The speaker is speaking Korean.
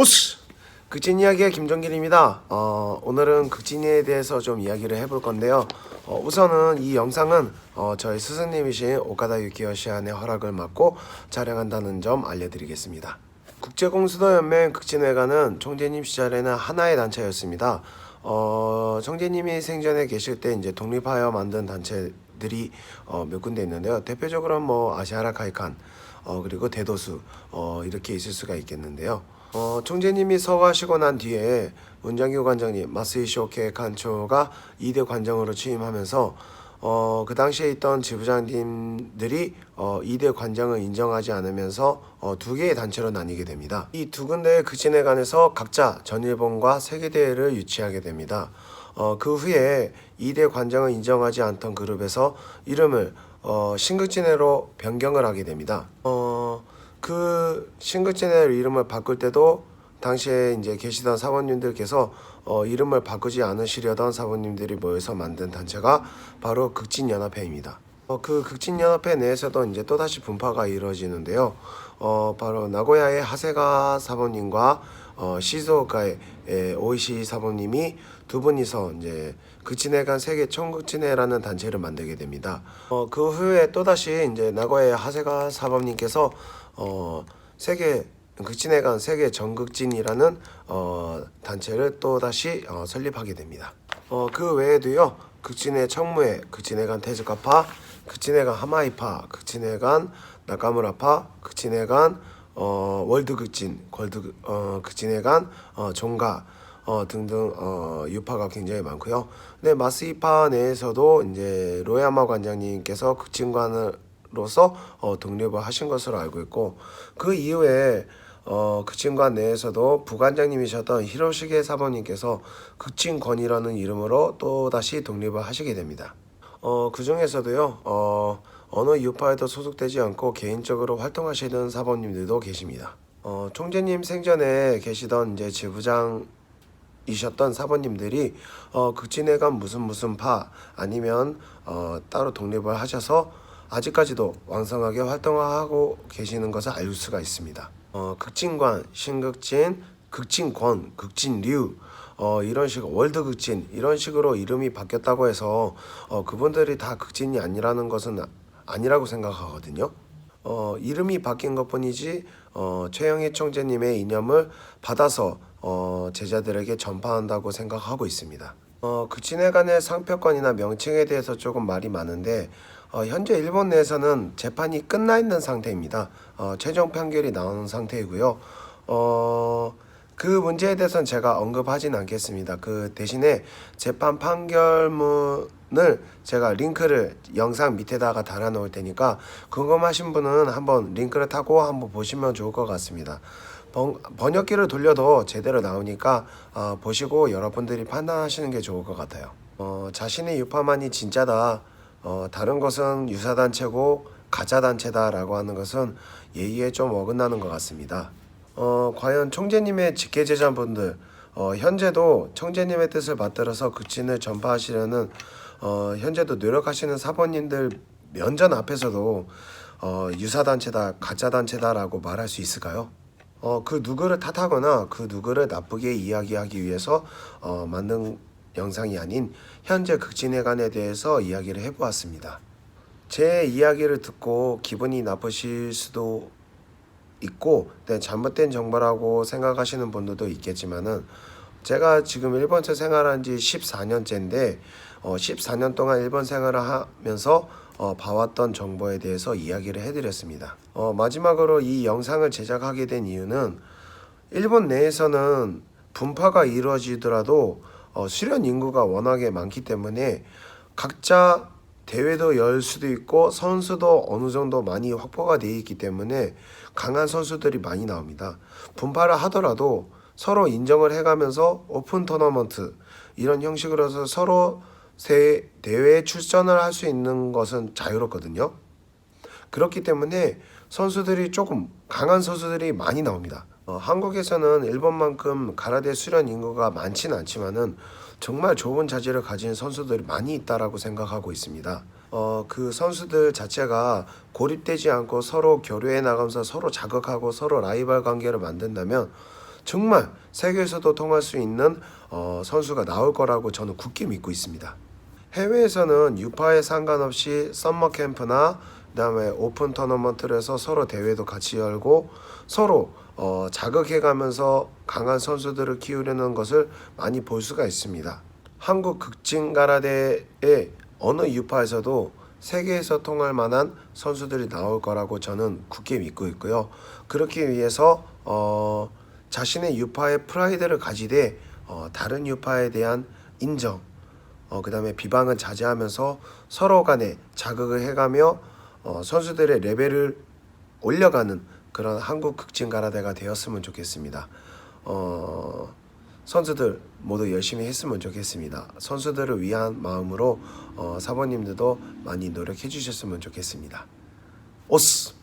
오스! 극진 이야기의 김정길입니다. 어, 오늘은 극진에 대해서 좀 이야기를 해볼 건데요. 어, 우선은 이 영상은 어, 저희 스승님이신 오카다 유키오 씨안의 허락을 받고 촬영한다는 점 알려드리겠습니다. 국제공수도연맹 극진회관은 총재님 시절에는 하나의 단체였습니다. 어, 총재님이 생전에 계실 때 이제 독립하여 만든 단체들이 어, 몇 군데 있는데요. 대표적으로는 뭐 아시아라 카이칸, 어, 그리고 대도수 어, 이렇게 있을 수가 있겠는데요. 어, 총재님이 서거하시고 난 뒤에 문장규 관장님 마스이쇼케 간초가 2대 관장으로 취임하면서 어, 그 당시에 있던 지부장님들이 어, 2대 관장을 인정하지 않으면서 어, 두 개의 단체로 나뉘게 됩니다. 이 두 군데의 극진회 간에서 각자 전일본과 세계대회를 유치하게 됩니다. 어, 그 후에 2대 관장을 인정하지 않던 그룹에서 이름을 어, 신극진회로 변경을 하게 됩니다. 어, 그 신극진회로 이름을 바꿀 때도 당시에 이제 계시던 사모님들께서 어, 이름을 바꾸지 않으시려던 사모님들이 모여서 만든 단체가 바로 극진연합회입니다. 어, 그 극진연합회 내에서도 이제 또다시 분파가 이루어지는데요. 어, 바로 나고야의 하세가 사모님과 어, 시즈오카의 에, 오이시 사모님이 두 분이서 이제 극진회관 세계 총극진회라는 단체를 만들게 됩니다. 어, 그 후에 또다시 이제 나고야의 하세가 사모님께서 어, 세계 극진회관 세계 전극진이라는 어, 단체를 또 다시 어, 설립하게 됩니다. 어, 그 외에도요 극진회 청무회, 극진회관 테즈카파, 극진회관 하마이파, 극진회관 나카무라파, 극진회관 어, 월드 극진, 월드 어, 극진회관 어, 종가 어, 등등 어, 유파가 굉장히 많고요. 근데 마스이파 내에서도 이제 로야마 관장님께서 극진관으로서 어, 독립을 하신 것으로 알고 있고 그 이후에 어, 극진관 내에서도 부관장님이셨던 히로시게 사모님께서 극진권이라는 이름으로 또 다시 독립을 하시게 됩니다. 어, 그 중에서도요, 어, 어느 유파에도 소속되지 않고 개인적으로 활동하시는 사모님들도 계십니다. 어, 총재님 생전에 계시던 이제 지부장 이셨던 사모님들이 어, 극진회관 무슨 무슨 파 아니면 어, 따로 독립을 하셔서 아직까지도 왕성하게 활동하고 계시는 것을 알 수가 있습니다. 어, 극진관, 신극진, 극진권, 극진류 어, 이런 식 월드 극진 이런 식으로 이름이 바뀌었다고 해서 어, 그분들이 다 극진이 아니라는 것은 아니라고 생각하거든요. 어, 이름이 바뀐 것뿐이지 어, 최영희 총재님의 이념을 받아서 어, 제자들에게 전파한다고 생각하고 있습니다. 어, 극진회관의 상표권이나 명칭에 대해서 조금 말이 많은데 어, 현재 일본 내에서는 재판이 끝나 있는 상태입니다. 어, 최종 판결이 나오는 상태이고요. 어, 그 문제에 대해서는 제가 언급하진 않겠습니다. 그 대신에 재판 판결문을 제가 링크를 영상 밑에다가 달아놓을 테니까 궁금하신 분은 한번 링크를 타고 한번 보시면 좋을 것 같습니다. 번, 번역기를 돌려도 제대로 나오니까 어, 보시고 여러분들이 판단하시는 게 좋을 것 같아요. 어, 자신의 유파만이 진짜다. 어, 다른 것은 유사단체고 가짜단체다라고 하는 것은 예의에 좀 어긋나는 것 같습니다. 어, 과연 총재님의 직계제자분들 어, 현재도 총재님의 뜻을 받들어서 극진을 전파하시려는 어, 현재도 노력하시는 사모님들 면전 앞에서도 어, 유사단체다 가짜단체다라고 말할 수 있을까요? 어, 그 누구를 탓하거나 그 누구를 나쁘게 이야기하기 위해서 어, 만든 영상이 아닌 현재 극진회관에 대해서 이야기를 해보았습니다. 제 이야기를 듣고 기분이 나쁘실 수도 있고 네, 잘못된 정보라고 생각하시는 분들도 있겠지만은 제가 지금 일본에서 생활한 지 14년째인데 어, 14년 동안 일본 생활을 하면서 어, 봐왔던 정보에 대해서 이야기를 해드렸습니다. 어, 마지막으로 이 영상을 제작하게 된 이유는 일본 내에서는 분파가 이루어지더라도 어, 수련 인구가 워낙에 많기 때문에 각자 대회도 열 수도 있고 선수도 어느 정도 많이 확보가 돼 있기 때문에 강한 선수들이 많이 나옵니다. 분파를 하더라도 서로 인정을 해가면서 오픈 토너먼트 이런 형식으로 해서 서로 세 대회에 출전을 할 수 있는 것은 자유롭거든요. 그렇기 때문에 선수들이 조금 강한 선수들이 많이 나옵니다. 어, 한국에서는 일본만큼 가라데 수련 인구가 많지는 않지만은 정말 좋은 자질을 가진 선수들이 많이 있다라고 생각하고 있습니다. 어, 그 선수들 자체가 고립되지 않고 서로 교류해 나가면서 서로 자극하고 서로 라이벌 관계를 만든다면 정말 세계에서도 통할 수 있는 어, 선수가 나올 거라고 저는 굳게 믿고 있습니다. 해외에서는 유파에 상관없이 썸머 캠프나 그다음에 오픈 토너먼트를 해서 서로 대회도 같이 열고 서로 어, 자극해가면서 강한 선수들을 키우려는 것을 많이 볼 수가 있습니다. 한국 극진 가라데의 어느 유파에서도 세계에서 통할 만한 선수들이 나올 거라고 저는 굳게 믿고 있고요. 그렇기 위해서 어, 자신의 유파의 프라이드를 가지되 어, 다른 유파에 대한 인정, 어, 그 다음에 비방은 자제하면서 서로 간에 자극을 해가며 어, 선수들의 레벨을 올려가는 그런 한국 극진 가라데가 되었으면 좋겠습니다. 어, 선수들 모두 열심히 했으면 좋겠습니다. 선수들을 위한 마음으로 어, 사모님들도 많이 노력해 주셨으면 좋겠습니다. 오스!